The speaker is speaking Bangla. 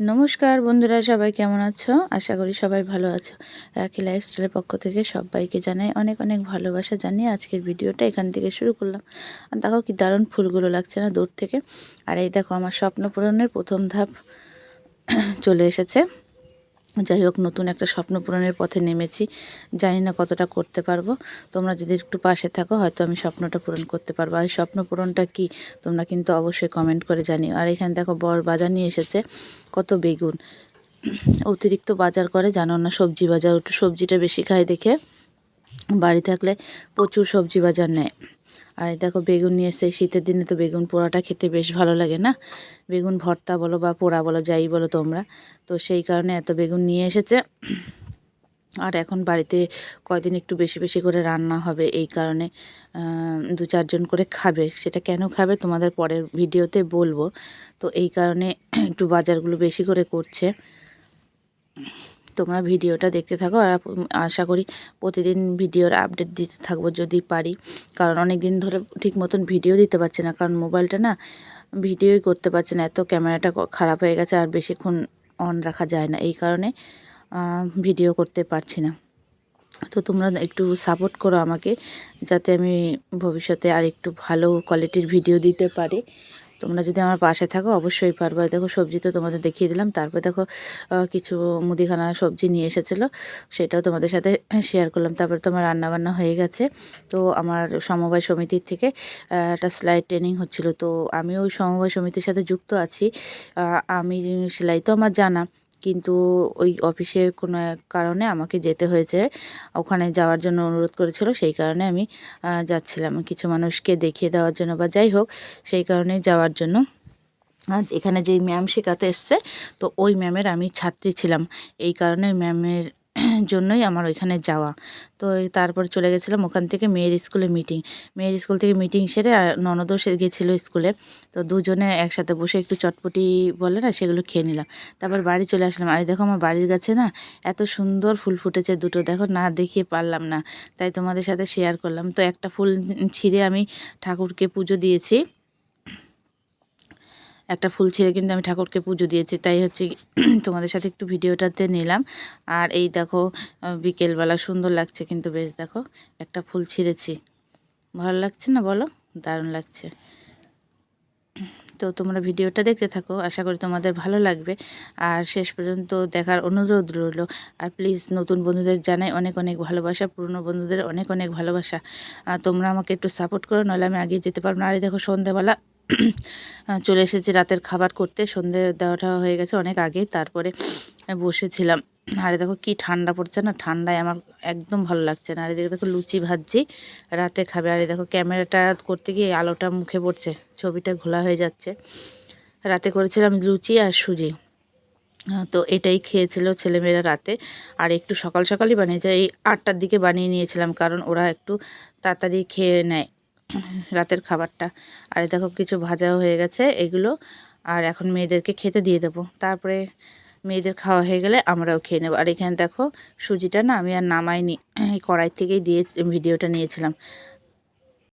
নমস্কার বন্ধুরা, সবাই কেমন আছো? আশা করি সবাই ভালো আছো। রাখি লাইফস্টাইলের পক্ষ থেকে সবাইকে জানাই অনেক অনেক ভালোবাসা জানিয়ে আজকের ভিডিওটা এখান থেকে শুরু করলাম। আর দেখো কি দারুণ ফুলগুলো লাগছে না দূর থেকে। আর এই দেখো আমার স্বপ্ন পূরণের প্রথম ধাপ চলে এসেছে। যাই হোক, নতুন একটা স্বপ্ন পূরণের পথে নেমেছি। জানি না কতটা করতে পারব। তোমরা যদি একটু পাশে থাকো, হয়তো আমি স্বপ্নটা পূরণ করতে পারব। আর স্বপ্ন পূরণটা কি, তোমরা কিন্তু অবশ্যই কমেন্ট করে জানিও। আর এখানে দেখো, বর বাজার নিয়ে এসেছে। কত বেগুন। অতিরিক্ত বাজার করে, জানো না, সবজি বাজার। সবজিটা বেশি খায় দেখে। বাড়ি থাকলে প্রচুর সবজি বাজার নেয়। আর এই দেখো বেগুন নিয়ে এসে শীতের দিনে তো বেগুন পোড়াটা খেতে বেশ ভালো লাগে না? বেগুন ভর্তা বলো বা পোড়া বলো, যাই বলো তোমরা। তো সেই কারণে এত বেগুন নিয়ে এসেছে। আর এখন বাড়িতে কয়দিন একটু বেশি বেশি করে রান্না হবে এই কারণে দু চারজন করে খাবে। সেটা কেন খাবে তোমাদের পরের ভিডিওতে বলব। তো এই কারণে একটু বাজারগুলো বেশি করে করছে। তোমরা ভিডিওটা দেখতে থাকো আর আশা করি প্রতিদিন ভিডিওর আপডেট দিতে থাকব যদি পারি। কারণ অনেক দিন ধরে ঠিক মতন ভিডিও দিতে পারছি না। কারণ মোবাইলটা না ভিডিওই করতে পারছে না। এত ক্যামেরাটা খারাপ হয়ে গেছে আর বেশিক্ষণ অন রাখা যায় না। এই কারণে ভিডিও করতে পারছি না। তো তোমরা একটু সাপোর্ট করো আমাকে, যাতে আমি ভবিষ্যতে আর একটু ভালো কোয়ালিটির ভিডিও দিতে পারি। তোমরা যদি আমার পাশে থাকো, অবশ্যই পারবে দেখো, সবজি তো তোমাদের দেখিয়ে দিলাম। তারপর দেখো কিছু মুদিখানা সবজি নিয়ে এসেছিল, সেটাও তোমাদের সাথে শেয়ার করলাম। তারপর তোমার রান্নাবান্না হয়ে গেছে। তো আমার সমবায় সমিতির থেকে একটা সেলাই ট্রেনিং হচ্ছিল। তো আমি ওই সমবায় সমিতির সাথে যুক্ত আছি। আমি, সেলাই তো আমার জানা। কিন্তু ওই অফিসের কোনো এক কারণে আমাকে যেতে হয়েছে। ওখানে যাওয়ার জন্য অনুরোধ করেছিল, সেই কারণে আমি যাচ্ছিলাম। কিছু মানুষকে দেখিয়ে দেওয়ার জন্য বা যাই হোক, সেই কারণে যাওয়ার জন্য। আজ এখানে যেই ম্যাম শেখাতে এসছে, তো ওই ম্যামের আমি ছাত্রী ছিলাম। এই কারণে ম্যামের জন্যই আমার ওইখানে যাওয়া। তো তারপর চলে গেছিলাম ওখান থেকে মেয়ের স্কুলে মিটিং মেয়ের স্কুল থেকে মিটিং সেরে আর ননদও সে গেছিল স্কুলে। তো দুজনে একসাথে বসে একটু চটপটি বলে না সেগুলো খেয়ে নিলাম। তারপর বাড়ি চলে আসলাম। আর দেখো আমার বাড়ির কাছে না এত সুন্দর ফুল ফুটেছে দুটো। দেখো না দেখিয়ে পারলাম না। তাই তোমাদের সাথে শেয়ার করলাম। তো একটা ফুল ছিঁড়ে আমি ঠাকুরকে পুজো দিয়েছি। একটা ফুল ছিঁড়ে কিন্তু আমি ঠাকুরকে পুজো দিয়েছি, তাই হচ্ছে তোমাদের সাথে একটু ভিডিওটাতে নিলাম। আর এই দেখো বিকেলবেলা সুন্দর লাগছে কিন্তু বেশ দেখো, একটা ফুল ছিঁড়েছি। ভালো লাগছে না বলো? দারুণ লাগছে। তো তোমরা ভিডিওটা দেখতে থাকো, আশা করি তোমাদের ভালো লাগবে। আর শেষ পর্যন্ত দেখার অনুরোধ রইল, আর প্লিজ নতুন বন্ধুদের জানাই অনেক অনেক ভালোবাসা, পুরনো বন্ধুদের অনেক অনেক ভালোবাসা। তোমরা আমাকে একটু সাপোর্ট করো নাহলে আমি আগে যেতে পারব না। আর দেখো, সন্ধ্যাবেলা চলে এসেছি রাতের খাবার করতে। সন্ধে দেওয়াটা হয়ে গেছে অনেক আগেই, তারপরে বসেছিলাম। আরে দেখো কি ঠান্ডা পড়ছে না, ঠান্ডায় আমার একদম ভালো লাগছে না। আরে দেখো দেখো লুচি ভাজছি, রাতে খাবে। আরে দেখো ক্যামেরাটা করতে গিয়ে আলোটা মুখে পড়ছে, ছবিটা ঘোলা হয়ে যাচ্ছে। রাতে করেছিলাম লুচি আর সুজি। তো এটাই খেয়েছিল ছেলেমেয়েরা রাতে। আর একটু সকাল সকালই বানিয়েছে, এই আটটার দিকে বানিয়ে নিয়েছিলাম, কারণ ওরা একটু তাড়াতাড়ি খেয়ে নেয়। রাতের খাবারটা। আর দেখো কিছু ভাজাও হয়ে গেছে এগুলো। আর এখন মেয়েদেরকে খেতে দিয়ে দেবো। তারপরে মেয়েদের খাওয়া হয়ে গেলে আমরাও খেয়ে নেব। আর এখানে দেখো সুজিটা না আমি আর নামাইনি। এই কড়াই থেকেই দিয়ে ভিডিওটা নিয়েছিলাম।